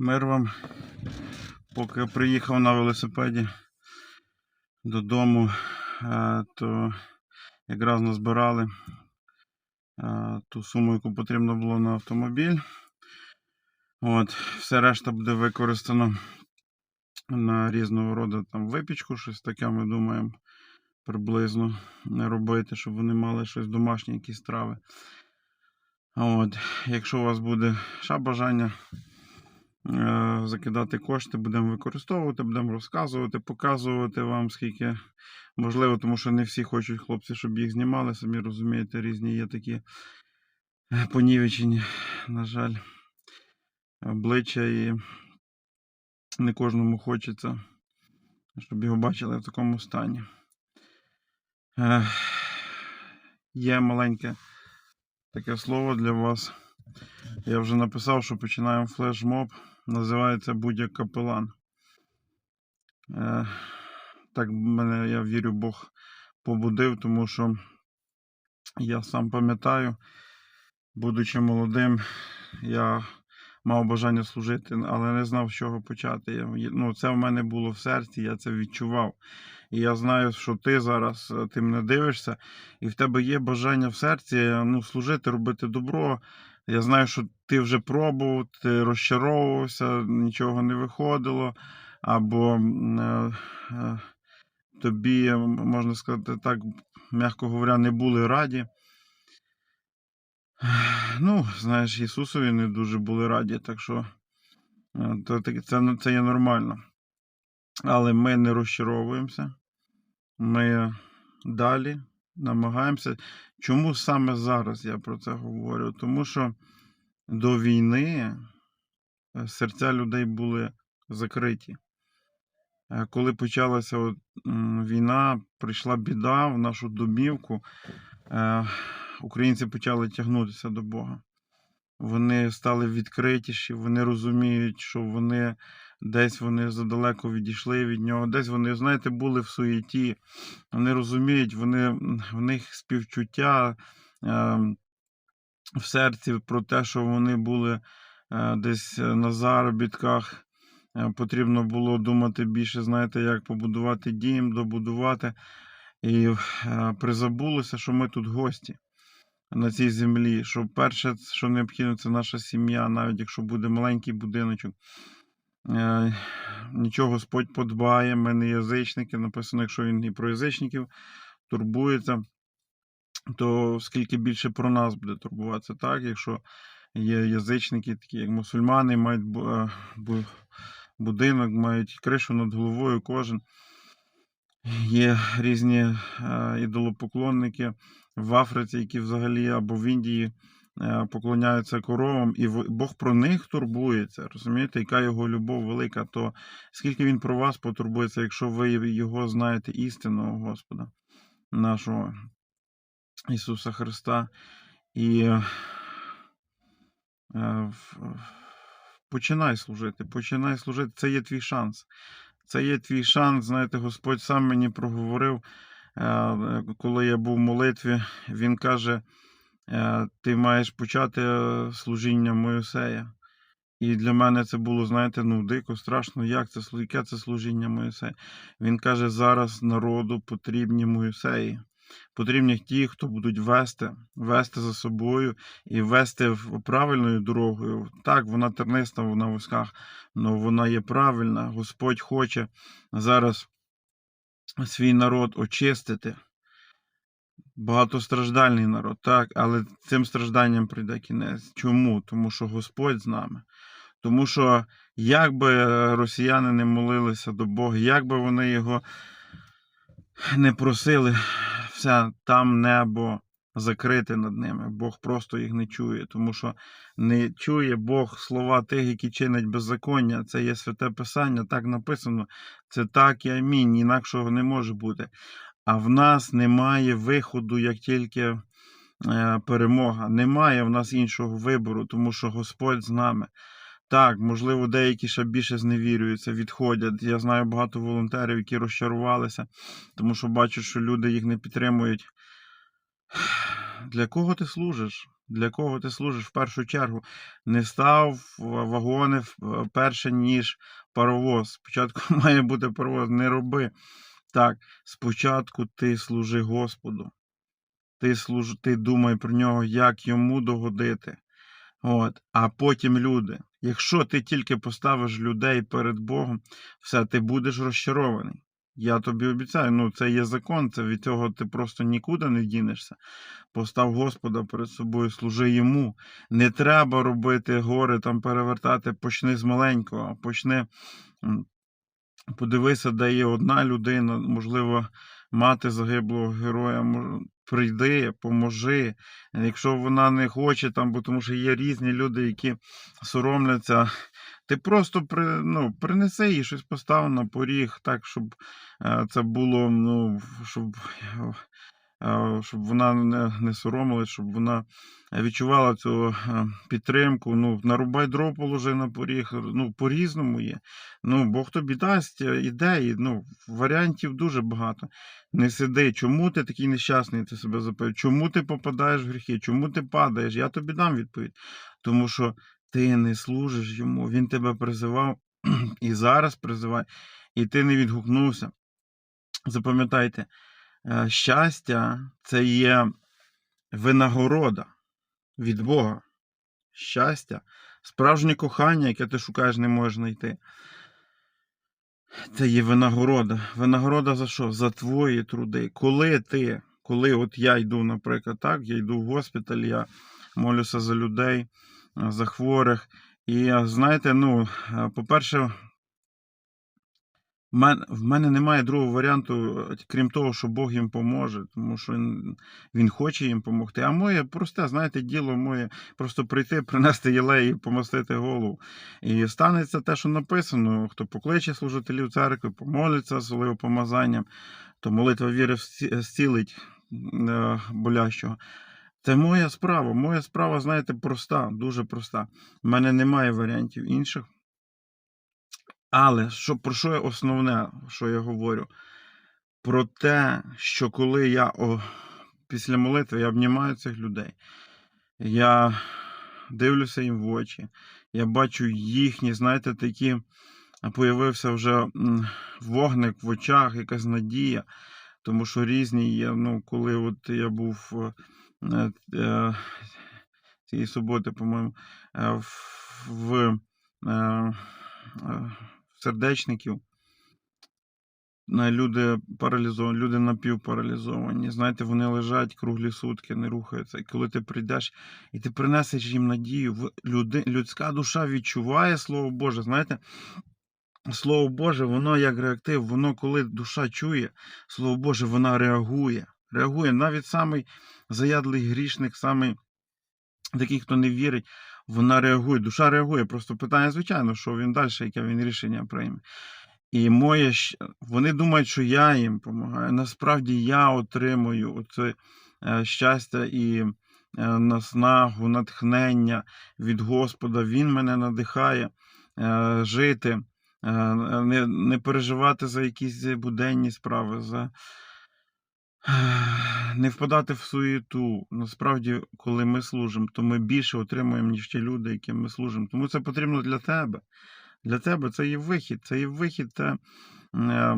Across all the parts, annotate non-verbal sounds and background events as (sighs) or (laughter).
Мир вам. Поки приїхав на велосипеді додому, е, то якраз назбирали е, ту суму, яку потрібно було на автомобіль. От, все решта буде використано на різного роду там випічку, щось таке ми думаємо приблизно не робити, щоб вони мали щось домашнє, якісь страви. От, якщо у вас буде ще бажання закидати кошти, будемо використовувати, будемо розказувати, показувати вам, скільки можливо, тому що не всі хочуть хлопці, щоб їх знімали. Самі розумієте, різні є такі е, понівечені, на жаль, обличчя і не кожному хочеться, щоб його бачили в такому стані. Е, Є маленьке таке слово для вас. Я вже написав, що починаємо флешмоб. Називається будь-як капелан. Е, так мене, я вірю, Бог побудив, тому що я сам пам'ятаю, будучи молодим, я мав бажання служити, але не знав, з чого почати. Я, ну, це в мене було в серці, я це відчував. І я знаю, що ти зараз е, ти мене дивишся, і в тебе є бажання в серці ну, служити, робити добро. Я знаю, що ти вже пробував, ти розчаровувався, нічого не виходило, або е, е, тобі, можна сказати так, м'яко говоря, не були раді. (sighs) Ну, знаєш, Ісусові не дуже були раді, так що е, то, це, це є нормально. Але ми не розчаровуємося. Ми далі намагаємося. Чому саме зараз я про це говорю? Тому що до війни е, серця людей були закриті. Е, Коли почалася війна, прийшла біда в нашу домівку, е, українці почали тягнутися до Бога. Вони стали відкритіші, вони розуміють, що вони десь вони задалеко відійшли від нього, десь вони, знаєте, були в суєті. Вони розуміють, вони, в них співчуття е, в серці про те, що вони були е, десь е, на заробітках. Е, Потрібно було думати більше, знаєте, як побудувати дім, добудувати. І призабулося, що ми тут гості на цій землі. Що перше, що необхідно, це наша сім'я, навіть якщо буде маленький будиночок. Нічого Господь подбає, ми не язичники. Написано, якщо він і про язичників турбується, то скільки більше про нас буде турбуватися, так? Якщо є язичники, такі як мусульмани, мають е, бу- будинок, мають кришу над головою кожен. Є різні е, ідолопоклонники в Африці, які взагалі або в Індії е, поклоняються коровам, і Бог про них турбується. Розумієте, яка його любов велика, то скільки він про вас потурбується, якщо ви його знаєте істинного Господа, нашого Ісуса Христа. І е, в- в- починай служити, починай служити. Це є твій шанс. Це є твій шанс. Знаєте, Господь сам мені проговорив, е, коли я був в молитві, Він каже: е, ти маєш почати е, служіння Моїсея. І для мене це було, знаєте, ну дико, страшно, як це, яке це служіння Моїсея. Він каже, зараз народу потрібні Моїсеї. Потрібні ті, хто будуть вести, вести за собою і вести правильною дорогою. Так, вона терниста, вона в вузьках, але вона є правильна. Господь хоче зараз свій народ очистити. Багатостраждальний народ, так, але цим стражданням прийде кінець. Чому? Тому що Господь з нами. Тому що як би росіяни не молилися до Бога, як би вони його не просили, все, там небо закрите над ними. Бог просто їх не чує, тому що не чує Бог слова тих, які чинять беззаконня. Це є святе Писання, так написано. Це так і амінь, інакшого не може бути. А в нас немає виходу, як тільки е, перемога. Немає в нас іншого вибору, тому що Господь з нами. Так, можливо, деякі ще більше зневірюються, відходять. Я знаю багато волонтерів, які розчарувалися, тому що бачать, що люди їх не підтримують. (sighs) Для кого ти служиш? Для кого ти служиш в першу чергу? Не став вагони в- перше, ніж паровоз. Спочатку (laughs) має бути паровоз. Не роби так. Спочатку ти служи Господу. Ти служ... ти думай про нього, як йому догодити. От. А потім люди. Якщо ти тільки поставиш людей перед Богом, все, ти будеш розчарований. Я тобі обіцяю, ну це є закон, це від цього ти просто нікуди не дінешся. Постав Господа перед собою, служи йому. Не треба робити гори, там перевертати, почни з маленького, почни. Подивися, де є одна людина, можливо, мати загиблого героя. Прийди, поможи. Якщо вона не хоче, там, бо тому що є різні люди, які соромляться. Ти просто при, ну, принеси їй щось постав на поріг, так, щоб е, це було, ну, щоб, щоб вона не, не соромилась, щоб вона відчувала цю е, підтримку. Ну, нарубай дров, положи на поріг. Ну, по-різному є. Ну, Бог тобі дасть е, ідеї. Ну, варіантів дуже багато. Не сиди. Чому ти такий нещасний? Ти себе запитуєш? Чому ти попадаєш в гріхи? Чому ти падаєш? Я тобі дам відповідь. Тому що ти не служиш йому. Він тебе призивав (clears throat) і зараз призиває, і ти не відгукнувся. Запам'ятайте, е, щастя це є винагорода від Бога. Щастя, справжнє кохання, яке ти шукаєш, не можеш знайти. Це є винагорода. Винагорода за що? За твої труди. Коли ти, коли от я йду, наприклад, так, я йду в госпіталь, я молюся за людей, е, за хворих. І е, знаєте, ну, е, по-перше, в мене немає другого варіанту, крім того, що Бог їм поможе, тому що він, хоче їм допомогти. А моє просте, знаєте, діло моє просто прийти, (laughs) принести єлей і помастити голову. І станеться те, що написано: хто покличе служителів церкви, помолиться з помазанням, то молитва віри зцілить е, болящого. Це моя справа. Моя справа, знаєте, проста, дуже проста. У мене немає варіантів інших. Але що, про що я основне, що я говорю? Про те, що коли я о, після молитви я обнімаю цих людей, я дивлюся їм в очі, я бачу їхні, знаєте, такі, появився вже вогник в очах, якась надія. Тому що різні є. Ну, коли от я був е, е, цієї суботи, по-моєму, е, в е, е, сердечників. Люди паралізовані, люди напівпаралізовані. Знаєте, вони лежать круглі сутки, не рухаються. І коли ти прийдеш і ти принесеш їм надію, люди, людська душа відчуває Слово Боже. Знаєте, Слово Боже, воно як реактив, воно, коли душа чує, Слово Боже, вона реагує. Реагує. Навіть самий заядлий грішник, самий такий, хто не вірить, вона реагує. Душа реагує. Просто питання, звичайно, що він далі, яке він рішення прийме. І моє вони думають, що я їм допомагаю. Насправді я отримую оце е, щастя і е, наснагу, натхнення від Господа. Він мене надихає е, жити, не переживати за якісь буденні справи, за не впадати в суєту. Насправді, коли ми служимо, то ми більше отримуємо, ніж ті люди, яким ми служимо. Тому це потрібно для тебе. Для тебе це є вихід. Це є вихід. Це, е,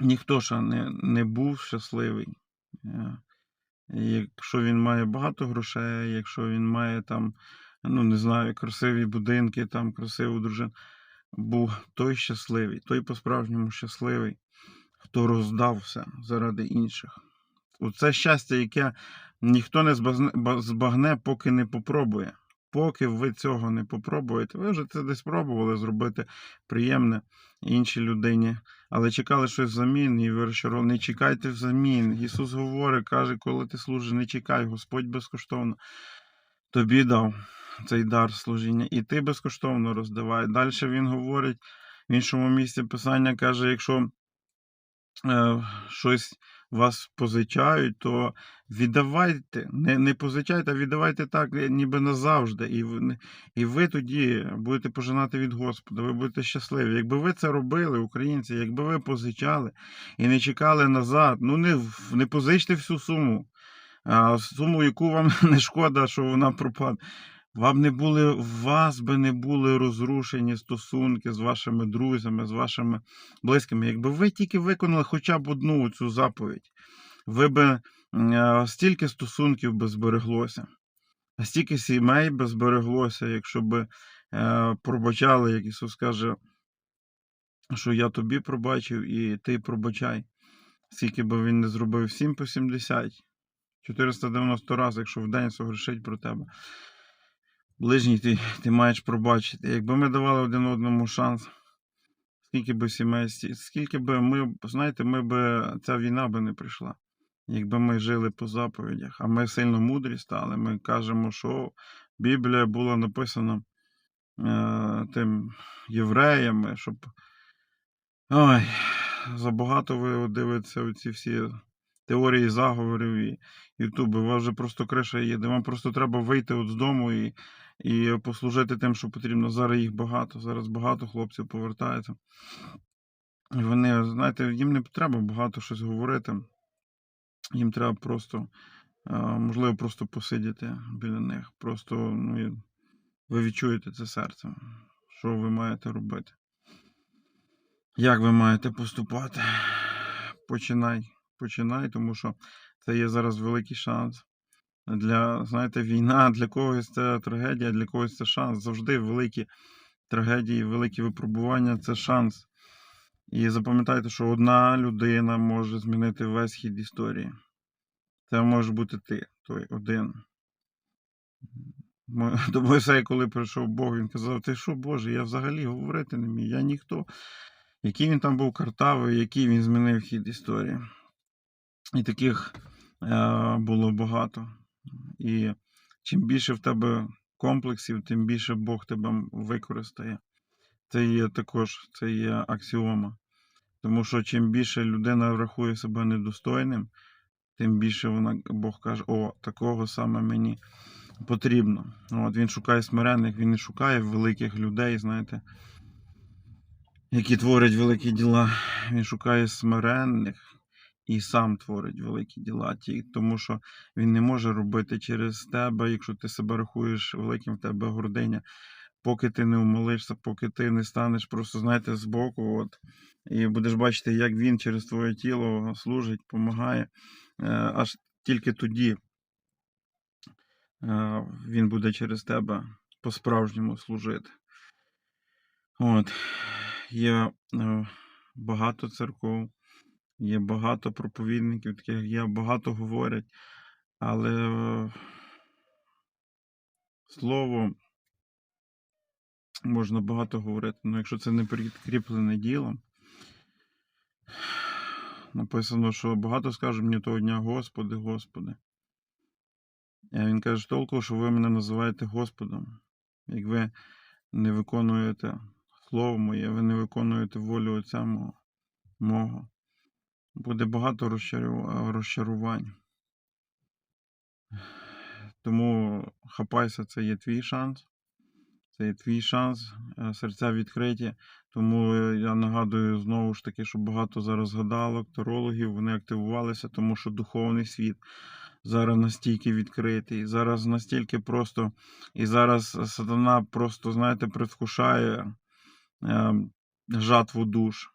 ніхто ще не, не був щасливий. Е, якщо він має багато грошей, якщо він має там, ну не знаю, красиві будинки, там красиву дружину, був той щасливий, той по-справжньому щасливий, хто роздався заради інших. Оце щастя, яке ніхто не збагне, поки не попробує. Поки ви цього не попробуєте, ви вже це десь пробували зробити приємне іншій людині, але чекали щось взамін і ви розчаровані. Не чекайте взамін. Ісус говорить, каже, коли ти служиш, не чекай, Господь безкоштовно тобі дав цей дар служіння, і ти безкоштовно роздавай. Далі він говорить в іншому місці Писання каже, якщо щось вас позичають, то віддавайте, не, не позичайте, а віддавайте так, е, ніби назавжди. І ви, і ви тоді будете пожинати від Господа, ви будете щасливі. Якби ви це робили, українці, якби ви позичали і не чекали назад, ну не, не позичте всю суму. суму, яку вам (laughs) не шкода, що вона пропаде. Вам не були, вас би не були розрушені стосунки з вашими друзями, з вашими близькими. Якби ви тільки виконали хоча б одну цю заповідь, ви би е, стільки стосунків би збереглося, а стільки сімей би збереглося, якщо би е, пробачали, як Ісус каже, що я тобі пробачив і ти пробачай. Скільки би він не зробив 7 по 70, 490 разів, якщо в день согрешить про тебе. Ближній ти, ти маєш пробачити. Якби ми давали один одному шанс, скільки би сімей, скільки би ми, знаєте, ми би, ця війна би не прийшла. Якби ми жили по заповідях, а ми сильно мудрі стали, ми кажемо, що Біблія була написана е, тим євреями, щоб. Ой, забагато ви дивитеся оці всі теорії заговорів і Ютуби. У вас вже просто криша їде. Вам просто треба вийти от з дому і, і послужити тим, що потрібно. Зараз їх багато. Зараз багато хлопців повертається. І вони, знаєте, їм не треба багато щось говорити. Їм треба просто, е, можливо, просто посидіти біля них. Просто ну, ви відчуєте це серцем, що ви маєте робити. Як ви маєте поступати? Починай, починай, тому що це є зараз великий шанс. Для, знаєте, війна для когось це трагедія, для когось це шанс. Завжди великі трагедії, великі випробування це шанс. І запам'ятайте, що одна людина може змінити весь хід історії. Це може бути ти, той один. (laughs) До Мойсея, коли прийшов Бог, він казав: Ти що, Боже, я взагалі говорити не міг, я ніхто. Який він там був картавий, який він змінив хід історії. І таких е, було багато. І чим більше в тебе комплексів, тим більше Бог тебе використає. Це є також це є аксіома. Тому що чим більше людина рахує себе недостойним, тим більше вона Бог каже, о, такого саме мені потрібно. От він шукає смиренних, він не шукає великих людей, знаєте, які творять великі діла. Він шукає смиренних і сам творить великі діла. Тому що він не може робити через тебе, якщо ти себе рахуєш великим, в тебе гординя. Поки ти не умолишся, поки ти не станеш просто, знаєте, збоку, от, і будеш бачити, як він через твоє тіло служить, допомагає. Аж тільки тоді е, він буде через тебе по-справжньому служити. От. Є е, багато церков, є багато проповідників, таких я, багато говорять, але е, слово можна багато говорити, але якщо це не підкріплене ділом, написано, що багато скаже мені того дня, Господи, Господи. А він каже, толку, що ви мене називаєте Господом. Як ви не виконуєте слово моє, ви не виконуєте волю Отця мого, мого. Буде багато розчарувань. Тому хапайся, це є твій шанс. Це є твій шанс, е, серця відкриті. Тому е, я нагадую знову ж таки, що багато зараз гадалок, тарологів, вони активувалися, тому що духовний світ зараз настільки відкритий, зараз настільки просто, і зараз сатана просто, знаєте, предвкушає е, жатву душ.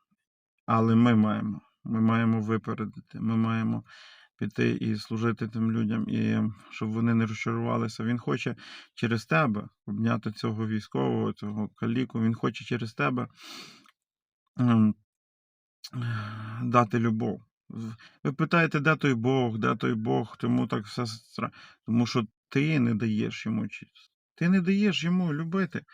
Але ми маємо, ми маємо випередити, ми маємо піти і служити тим людям, і щоб вони не розчарувалися. Він хоче через тебе обняти цього військового, цього каліку. Він хоче через тебе ем, дати любов. Ви питаєте, де той Бог, де той Бог, тому так все Тому що ти не даєш йому. Ти не даєш йому любити.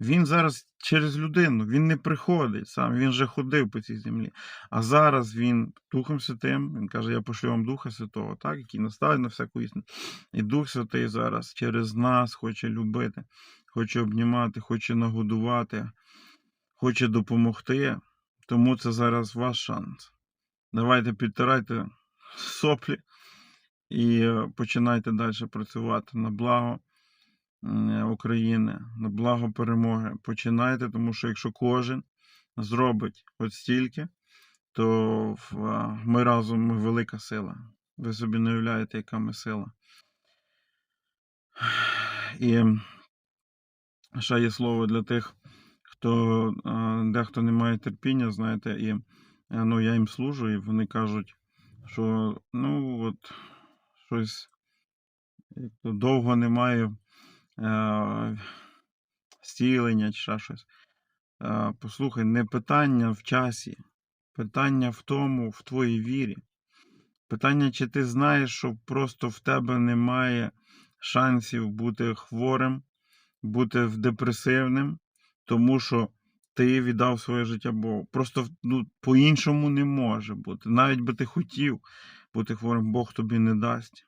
Він зараз через людину, він не приходить сам, він вже ходив по цій землі. А зараз він Духом Святим, він каже, я пошлю вам Духа Святого, так, який наставить на всяку істину. І Дух Святий зараз через нас хоче любити, хоче обнімати, хоче нагодувати, хоче допомогти. Тому це зараз ваш шанс. Давайте підтирайте соплі і е, починайте далі працювати на благо України, на благо перемоги. Починайте, тому що якщо кожен зробить от стільки, то ми разом ми велика сила. Ви собі не уявляєте, яка ми сила. І ще є слово для тих, хто е, дехто не має терпіння, знаєте, і е, ну, я їм служу, і вони кажуть, що ну от щось довго немає е, зцілення чи ще щось. Е, послухай, не питання в часі, питання в тому, в твоїй вірі. Питання, чи ти знаєш, що просто в тебе немає шансів бути хворим, бути депресивним, тому що ти віддав своє життя Богу. Просто ну, по-іншому не може бути. Навіть би ти хотів бути хворим, Бог тобі не дасть.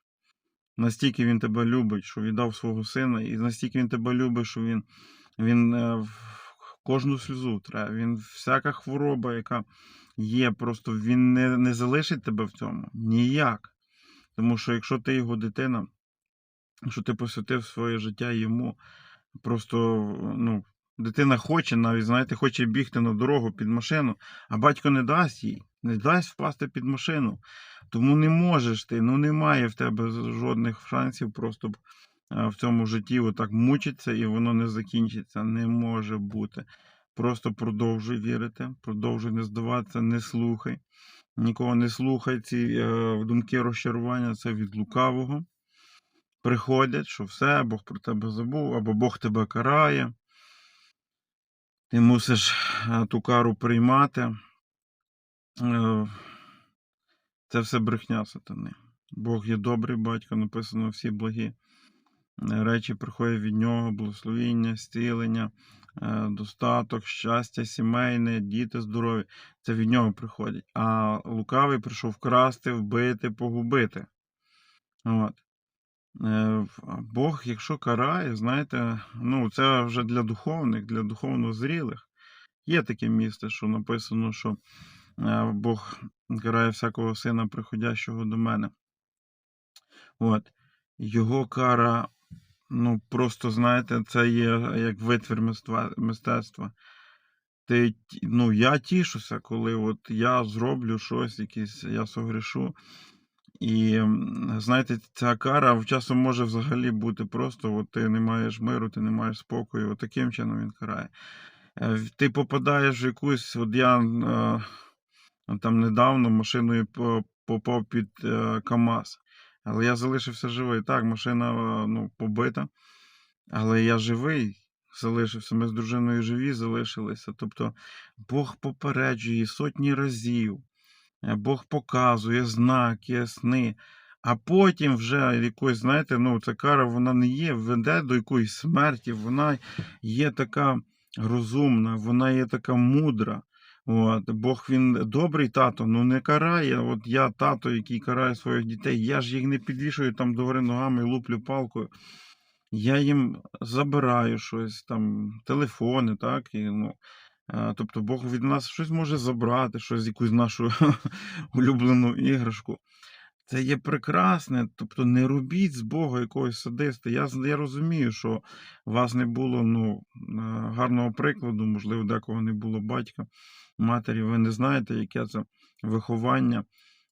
Настільки він тебе любить, що віддав свого сина, і настільки він тебе любить, що він, він е, кожну сльозу треба. Він всяка хвороба, яка є, просто він не, не залишить тебе в цьому. Ніяк. Тому що якщо ти його дитина, якщо ти посвятив своє життя йому, просто ну, дитина хоче навіть, знаєте, хоче бігти на дорогу під машину, а батько не дасть їй, не дасть впасти під машину. Тому не можеш ти, ну немає в тебе жодних шансів просто е, в цьому житті отак мучитися і воно не закінчиться. Не може бути. Просто продовжуй вірити, продовжуй не здаватися, не слухай. Нікого не слухай. Ці е, думки розчарування це від лукавого. Приходять, що все, Бог про тебе забув, або Бог тебе карає. Ти мусиш е, ту кару приймати. Це все брехня сатани. Бог є добрий батько, написано всі благі е, речі приходять від нього, благословіння, зцілення, е, достаток, щастя, сімейне, діти здорові. Це від нього приходять. А лукавий прийшов вкрасти, вбити, погубити. От. Е, Бог, якщо карає, знаєте, ну це вже для духовних, для духовно зрілих. Є таке місце, що написано, що Бог карає всякого сина, приходящого до мене. От. Його кара, ну просто знаєте, це є як витвір мистецтва. Ти, ну, я тішуся, коли от я зроблю щось, якесь, я согрішу. І знаєте, ця кара часом може взагалі бути просто: от ти не маєш миру, ти не маєш спокою. От таким чином він карає. Е, Ти попадаєш в якусь, от я е, там недавно машиною попав під е, КАМАЗ, але я залишився живий. Так, машина е, ну, побита, але я живий. Залишився, ми з дружиною живі залишилися. Тобто Бог попереджує сотні разів. Е, Бог показує знаки, сни. А потім вже якось, знаєте, ну, ця кара вона не є, веде до якоїсь смерті, вона є така розумна, вона є така мудра. От, Бог він добрий тато, ну не карає. От я тато, який карає своїх дітей, я ж їх не підвішую там догори ногами луплю палкою. Я їм забираю щось, там, телефони, так, і, ну, Е, Тобто Бог від нас щось може забрати, щось, якусь нашу (laughs) улюблену іграшку. Це є прекрасне, тобто не робіть з Бога якогось садиста. Я, я розумію, що у вас не було ну, е, гарного прикладу, можливо, декого не було батька, матері, ви не знаєте, яке це виховання.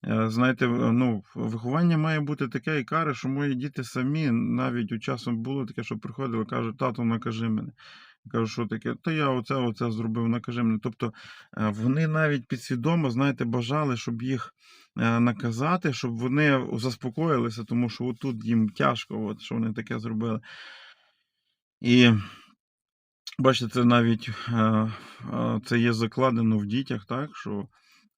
Е, Знаєте, ну, виховання має бути таке і каре, що мої діти самі навіть у часом було таке, що приходили, кажуть, тато, накажи мене. Кажу, що таке? Та я оце, оце зробив, накажи мене. Тобто е, вони навіть підсвідомо, знаєте, бажали, щоб їх е, наказати, щоб вони заспокоїлися, тому що отут їм тяжко, от, що вони таке зробили. І бачите, навіть е, е, це є закладено в дітях, так, що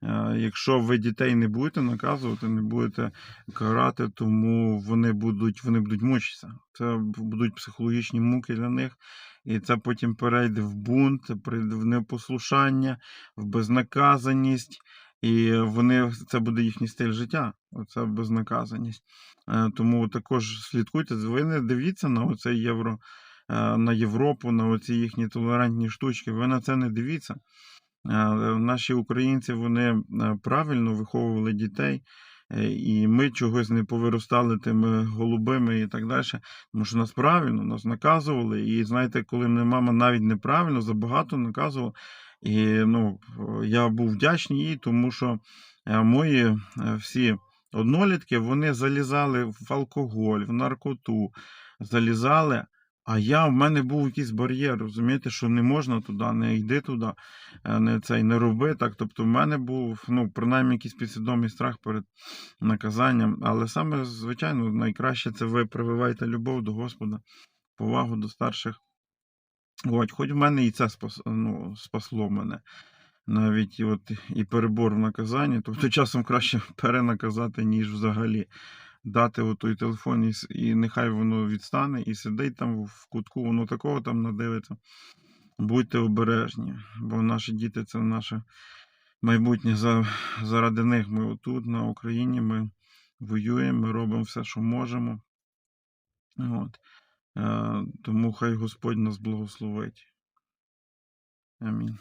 е, якщо ви дітей не будете наказувати, не будете карати, тому вони будуть, вони будуть мучитися. Це будуть психологічні муки для них. І це потім перейде в бунт, це перейде в непослушання, в безнаказаність, і вони, це буде їхній стиль життя, оце безнаказаність. Тому також слідкуйте, ви не дивіться на оце євро, на Європу, на оці їхні толерантні штучки. Ви на це не дивіться. Е, Наші українці вони е, правильно виховували дітей. е, І ми чогось не повиростали тими голубими і так далі. Тому що нас правильно, нас наказували. І знаєте, коли мене мама навіть неправильно, забагато наказувала. І ну, я був вдячний їй, тому що е, мої е, всі Однолітки вони залізали в алкоголь, в наркоту, залізали. А я, в мене був якийсь бар'єр, розумієте, що не можна туди, не йди туди, е, не цей, не роби так. Тобто, в мене був, ну, принаймні, якийсь підсвідомий страх перед наказанням. Але саме, звичайно, найкраще це ви прививаєте любов до Господа, повагу до старших. От, хоч в мене і це спас, ну, спасло мене. Навіть от і перебор в наказанні. Тобто часом краще (laughs) перенаказати, ніж взагалі дати отой телефон і, і нехай воно відстане і сидить там в кутку, воно такого там надивиться. Будьте обережні, бо наші діти це наше майбутнє. За, заради них ми отут, на Україні, ми воюємо, ми робимо все, що можемо. От. Е, тому хай Господь нас благословить. Амінь.